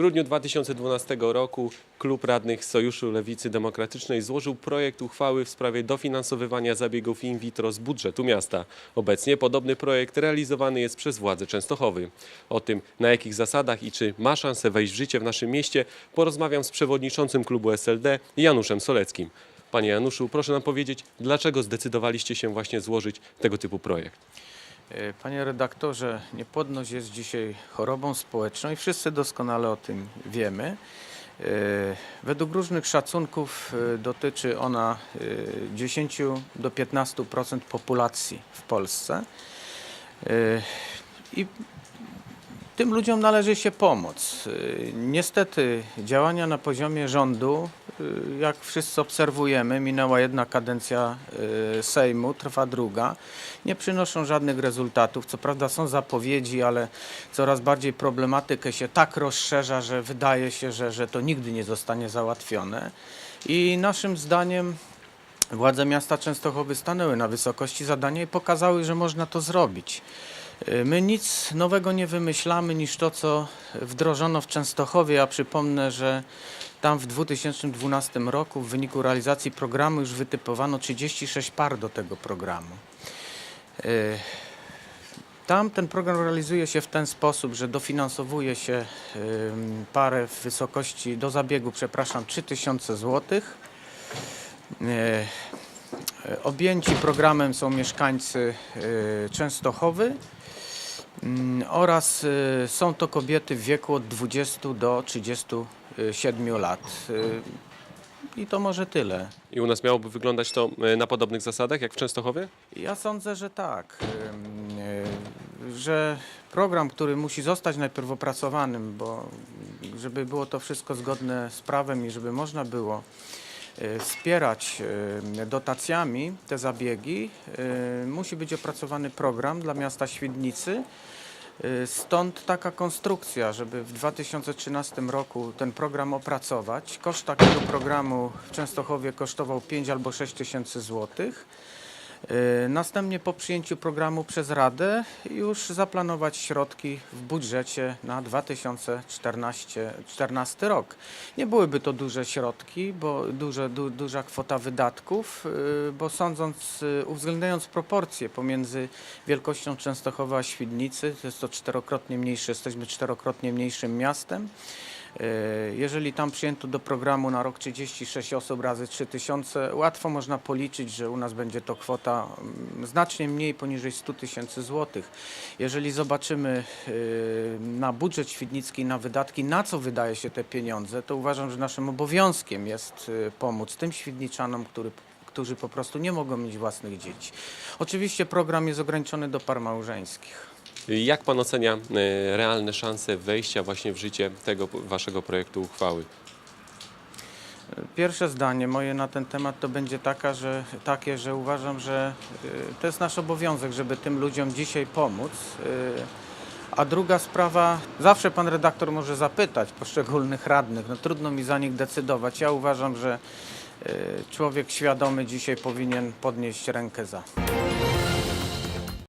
grudniu 2012 roku Klub Radnych Sojuszu Lewicy Demokratycznej złożył projekt uchwały w sprawie dofinansowywania zabiegów in vitro z budżetu miasta. Obecnie podobny projekt realizowany jest przez władze Częstochowy. O tym, na jakich zasadach i czy ma szansę wejść w życie w naszym mieście, porozmawiam z przewodniczącym klubu SLD Januszem Soleckim. Panie Januszu, proszę nam powiedzieć, dlaczego zdecydowaliście się właśnie złożyć tego typu projekt? E, Panie redaktorze, niepłodność jest dzisiaj chorobą społeczną i wszyscy doskonale o tym wiemy. E, Według różnych szacunków e, dotyczy ona e, 10 do 15% populacji w Polsce. I tym ludziom należy się pomóc. Y, Niestety działania na poziomie rządu, y, jak wszyscy obserwujemy, minęła jedna kadencja y, Sejmu, trwa druga, nie przynoszą żadnych rezultatów. Co prawda są zapowiedzi, ale coraz bardziej problematykę się tak rozszerza, że wydaje się, że, że to nigdy nie zostanie załatwione. I naszym zdaniem Władze miasta Częstochowy stanęły na wysokości zadania i pokazały, że można to zrobić. Y, My nic nowego nie wymyślamy niż to, co wdrożono w Częstochowie. Ja przypomnę, że tam w 2012 roku w wyniku realizacji programu już wytypowano 36 par do tego programu. Y, Tam ten program realizuje się w ten sposób, że dofinansowuje się parę w wysokości do zabiegu, przepraszam, 3000 złotych. E, Objęci programem są mieszkańcy e, Częstochowy mm, oraz e, są to kobiety w wieku od 20 do 37 lat. I to może tyle. I u nas miałoby wyglądać to na podobnych zasadach jak w Częstochowie? Ja sądzę, że tak, że program, który musi zostać najpierw opracowanym, bo żeby było to wszystko zgodne z prawem i żeby można było wspierać e, dotacjami te zabiegi, e, musi być opracowany program dla miasta Świdnicy. E, Stąd taka konstrukcja, żeby w 2013 roku ten program opracować. Koszt takiego programu w Częstochowie kosztował 5 albo 6 tysięcy złotych. E, Następnie po przyjęciu programu przez Radę już zaplanować środki w budżecie na 2014 rok. Nie byłyby to duże środki, bo duże, du, duża kwota wydatków, e, bo sądząc, e, uwzględniając proporcje pomiędzy wielkością Częstochowa a Świdnicy, to jest to czterokrotnie mniejsze, jesteśmy czterokrotnie mniejszym miastem. E, Jeżeli tam przyjęto do programu na rok 36 osób razy 3000, łatwo można policzyć, że u nas będzie to kwota mm, znacznie mniej poniżej 100 tysięcy złotych. Jeżeli zobaczymy e, na budżet świdnicki, na wydatki, na co wydaje się te pieniądze, to uważam, że naszym obowiązkiem jest e, pomóc tym świdniczanom, który, którzy po prostu nie mogą mieć własnych dzieci. Oczywiście program jest ograniczony do par małżeńskich. Jak pan ocenia e, realne szanse wejścia właśnie w życie tego waszego projektu uchwały? Pierwsze zdanie moje na ten temat to będzie taka, że, takie, że uważam, że y, to jest nasz obowiązek, żeby tym ludziom dzisiaj pomóc. Y, A druga sprawa, zawsze pan redaktor może zapytać poszczególnych radnych, no trudno mi za nich decydować. Ja uważam, że człowiek świadomy dzisiaj powinien podnieść rękę za.